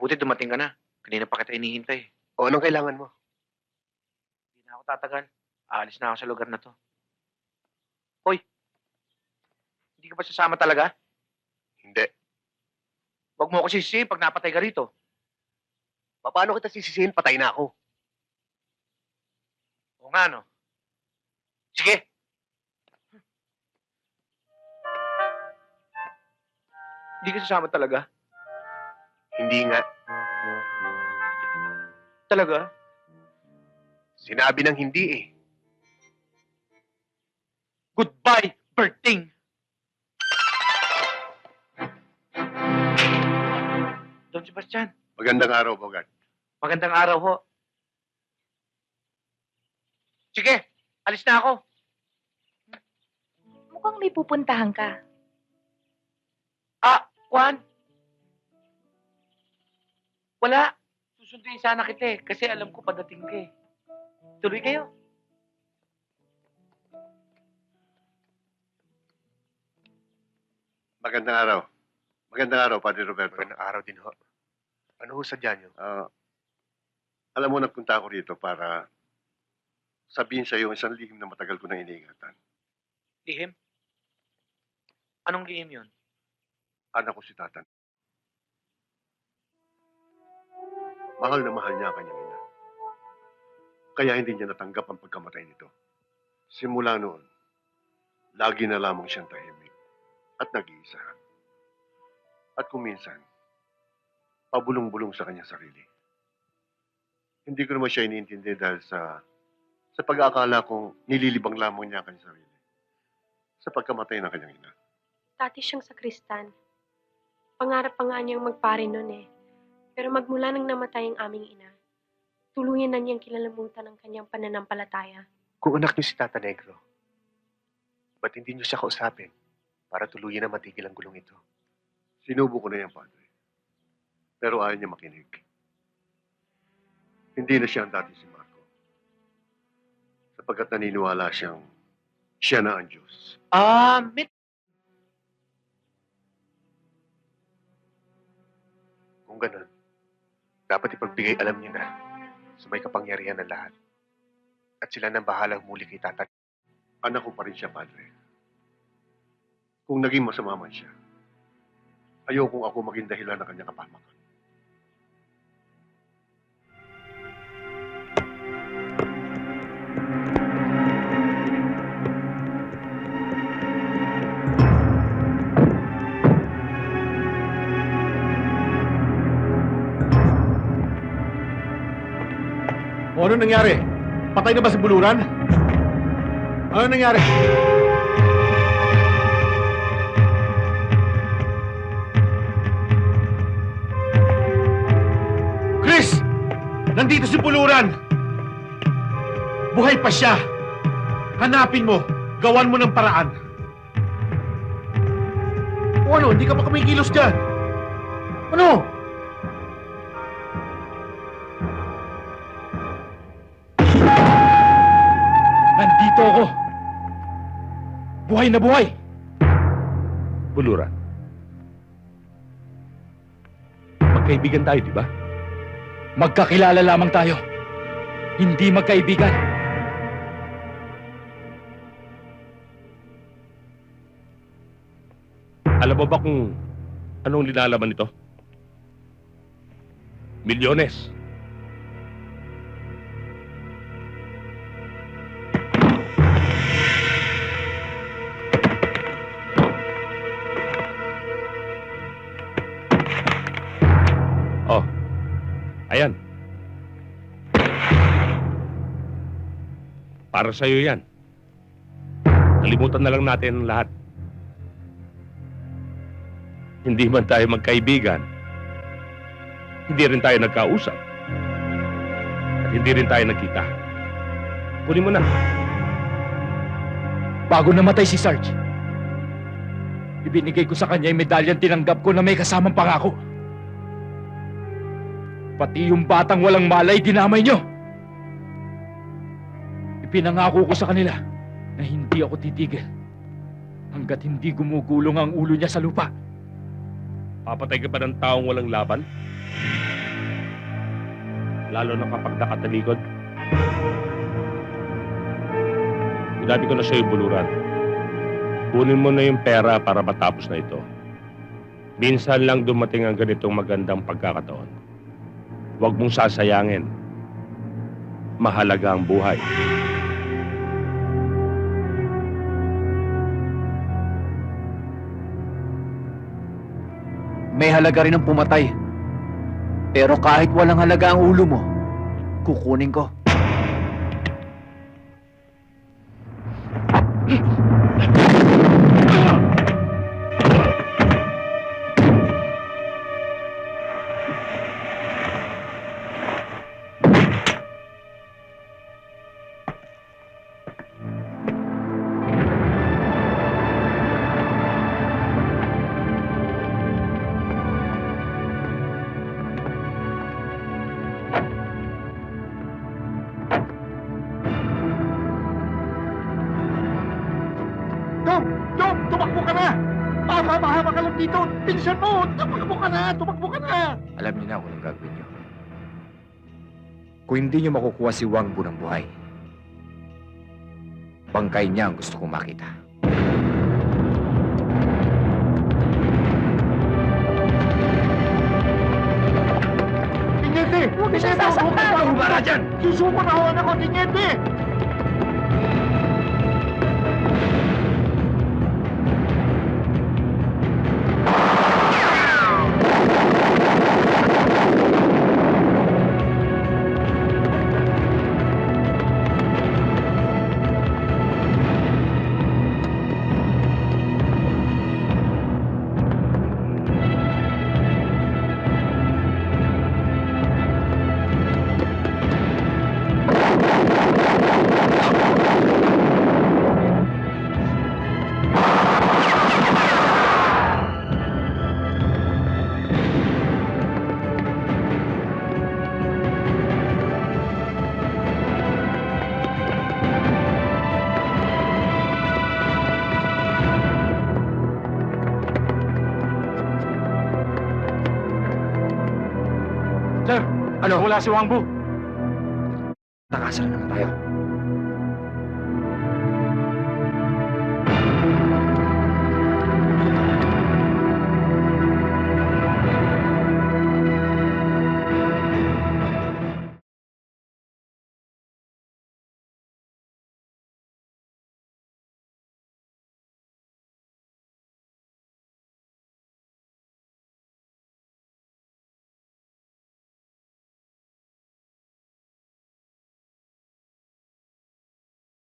Mabuti dumating ka na. Kanina pa kita hinihintay. O anong kailangan mo? Hindi na ako tatagal. Aalis na ako sa lugar na to. Hoy! Hindi ka ba sasama talaga? Hindi. Huwag mo ako sisisihin pag napatay ka rito. Paano kita sisisihin? Patay na ako. O nga, no? Sige! Hindi ka sasama talaga? Hindi nga. Talaga? Sinabi ng hindi eh. Goodbye, Berting! Don Sebastian, Magandang araw, Bogart. magandang araw ho. Sige, alis na ako. Mukhang may pupuntahan ka. Ah, Juan. Wala. Susunduin sana kita eh, kasi alam ko padating ka eh. Tuloy kayo. Magandang araw. Magandang araw, Padre Roberto. Magandang araw din ho. Ano ho sadya niyo? Ah, alam mo, nagpunta ako rito para sabihin sa iyo isang lihim na matagal ko nang iniingatan. Lihim? Anong lihim yun? Anak ko si Tatan. Mahal na mahal niya ang kanyang ina. Kaya hindi niya natanggap ang pagkamatay nito. Simula noon, lagi na lamang siyang tahimik at nag-iisa. At kung minsan, pabulong-bulong sa kanyang sarili. Hindi ko naman siya iniintindi dahil sa sa pag-aakala kong nililibang lamang niya ang kanyang sarili sa pagkamatay ng kanyang ina. Dati siyang sakristan. Pangarap pa nga niyang magpare noon eh. Pero magmula nang namatay ang aming ina, tuluyan na niyang kilalamutan ang kanyang pananampalataya. Kung anak niyo si Tata Negro, ba't hindi niyo siya kausapin para tuluyan na matigil ang gulong ito? Sinubo ko na yan, Padre. Pero ayaw niya makinig. Hindi na siya ang dati si Marco. Sapagkat naniniwala siyang siya na ang Diyos. Ah, mit. Kung ganun, dapat ipagbigay alam niyo na sa may kapangyarihan ng lahat. At sila nang bahala muli kay Tata. Anak ko pa rin siya, Padre. Kung naging masama man siya, ayokong ako maging dahilan ng kanyang kapamakan. O ano nangyari? Patay na ba si Buluran? Ano nangyari? Chris! Nandito si Buluran! Buhay pa siya! Hanapin mo! Gawan mo ng paraan! O ano? Hindi ka pa kumikilos dyan! Ano? Nandito ako. Buhay na buhay. Buluran. Magkaibigan tayo, di ba? Magkakilala lamang tayo. Hindi magkaibigan. Alam mo ba kung anong linalaman nito? Milyones. Oh. Ayan. Para sa'yo yan. Kalimutan na lang natin ang lahat. Hindi man tayo magkaibigan. Hindi rin tayo nagkausap. At hindi rin tayo nagkita. Kunin mo na. Bago namatay si Sarge, ibinigay ko sa kanya yung medalyang tinanggap ko na may kasamang pangako. Pati yung batang walang malay, dinamay nyo. Ipinangako ko sa kanila na hindi ako titigil hanggat hindi gumugulong ang ulo niya sa lupa. Papatay ka ba ng taong walang laban? Lalo na kapag nakatalikod. Sinabi ko na sa'yo, Buluran. Kunin mo na yung pera para matapos na ito. Minsan lang dumating ang ganitong magandang pagkakataon. Huwag mong sasayangin. Mahalaga ang buhay. May halaga rin ang pumatay. Pero kahit walang halaga ang ulo mo, kukunin ko. Dito! Bilisan mo! Tumakbo ka na! Tumakbo ka na! Alam niyo na kung anong gagawin niyo. Kung hindi niyo makukuha si Wang Bu ng buhay, bangkay niya ang gusto kong makita. Tinyente! Huwag siya sasaktan! Huwag ka dyan! Susuko na ako ako, Tinyente! Ano? Wala si Wang Bu. Nakasala naman tayo.